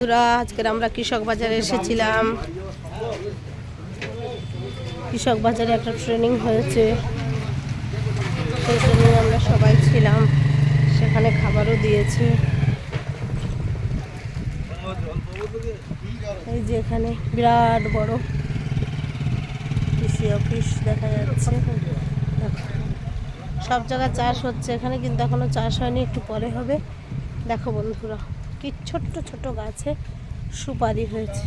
বন্ধুরা, আজকের আমরা কৃষক বাজারে এসেছিলাম। কৃষক বাজারে একটা ট্রেনিং হয়েছে। সেই ট্রেনিং আমরা সবাই ছিলাম। সেখানে খাবারও দিয়েছে। এই যে এখানে বিরাট বড় কৃষি অফিস দেখা যাচ্ছে। সব জায়গায় চাষ হচ্ছে। এখানে কিন্তু এখনও চাষ হয়নি, একটু পরে হবে। দেখো বন্ধুরা। কি ছোট্ট ছোট গাছে সুপারি হয়েছে।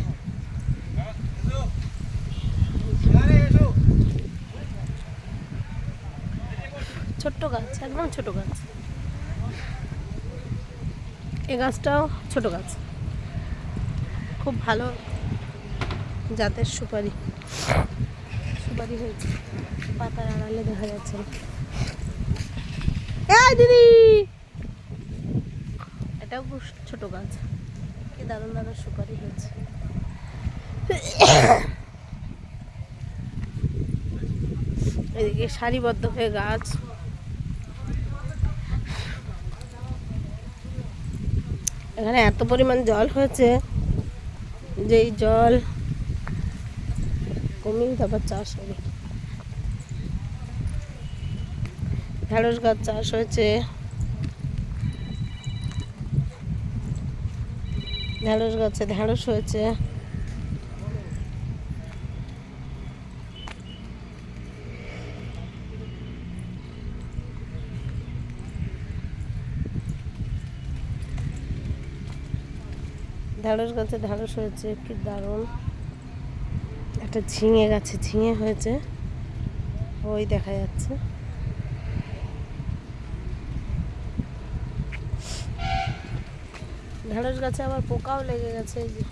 ছোট্ট গাছ, একদম ছোট গাছ। এ গাছটাও ছোট গাছ। খুব ভালো জাতের সুপারি। সুপারি হয়েছে। পাতার আড়ালে দেখা যাচ্ছে। দিদি! এটাও ছোট গাছ। কি দারুণ দারুণ সুপারি হয়েছে। এদিকে সারিবদ্ধ হয়ে গাছ। এখানে এত পরিমাণ জল হয়েছে যে এই জল কমিয়ে তারপর চাষ হবে। ঢেঁড়স গাছ চাষ হয়েছে। ঢেঁড়স গাছে, ঢেঁড়স হয়েছে। ঢেঁড়স গাছে ঢেঁড়স হয়েছে, কি দারুণ। একটা ঝিঙে গাছে ঝিঙে হয়েছে। ওই দেখা যাচ্ছে। ঢেঁড়স গাছে আবার পোকাও লেগে গেছে এই যে।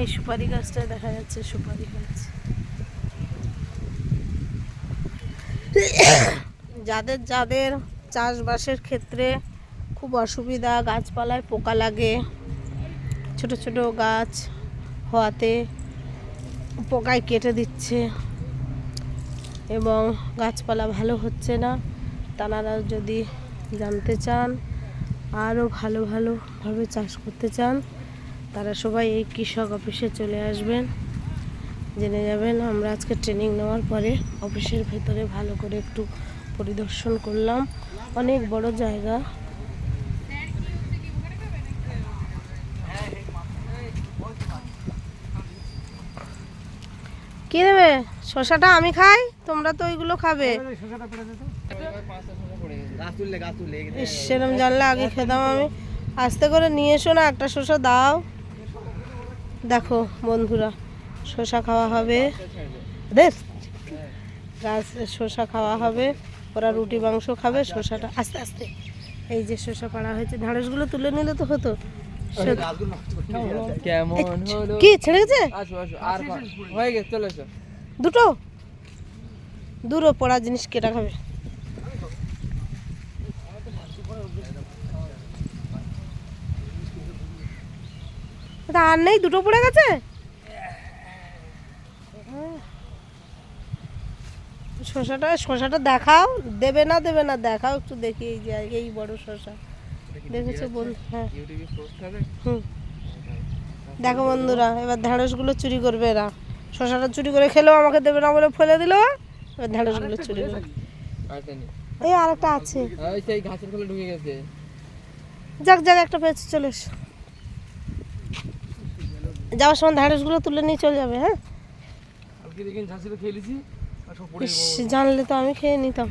এই সুপারি গাছটা দেখা যাচ্ছে সুপারি গাছ। যাদের যাদের চাষবাসের ক্ষেত্রে খুব অসুবিধা, গাছপালায় পোকা লাগে, ছোট ছোট গাছ হওয়াতে পোকায় কেটে দিচ্ছে। এবং গাছপালা ভালো হচ্ছে না। তারা যদি জানতে চান, আরও ভালো ভালোভাবে চাষ করতে চান, তারা সবাই এই কৃষক অফিসে চলে আসবেন। জেনে যাবেন, আমরা আজকে ট্রেনিং নেওয়ার পরে অফিসের ভেতরে ভালো করে একটু পরিদর্শন করলাম। অনেক বড় জায়গা কি নেবে শশাটা আমি খাই, তোমরা তো ওইগুলো খাবে। সেরম জানলে আগে খেতাম আমি। আস্তে করে নিয়ে এসো না, একটা শসা দাও। দেখো বন্ধুরা, শসা খাওয়া হবে। দেখ গাছ, শসা খাওয়া হবে। ওরা রুটি, মাংস খাবে, শসাটা আস্তে আস্তে। এই যে শসা পাড়া হয়েছে ঢাঁড়সগুলো তুলে নিলে তো হতো। কেমন হলো? কি ছেড়ে গেছে? আসো আসো আর হয়ে গেছে চলে এসো। দুটো? দুটো পড়া জিনিস কেটা খাবে। আর নেই দুটো পড়ে গেছে? শসাটা শসাটা দেখাও। দেবে না দেবে না দেখাও একটু দেখি এই যে এই বড় শসা দেখেছ হ্যাঁ। দেখো বন্ধুরা এবার ঢ্যাঁড়সগুলো চুরি করবে এরা। শশাটা চুরি করে খেলেও আমাকে দেবে না বলে ফেলে দিল। এবার ঢ্যাঁড়সগুলো চুরি করবে। এই আরেকটা আছে। ওই সেই ঘাসের ফলে ঢুকে গেছে। যাক যাক একটা পেয়েছে চলে এসো। যাওয়ার সময় ঢ্যাঁড়সগুলো তুলে নিয়ে চলে যাবে হ্যাঁ? জানলে তো আমি খেয়ে নিতাম।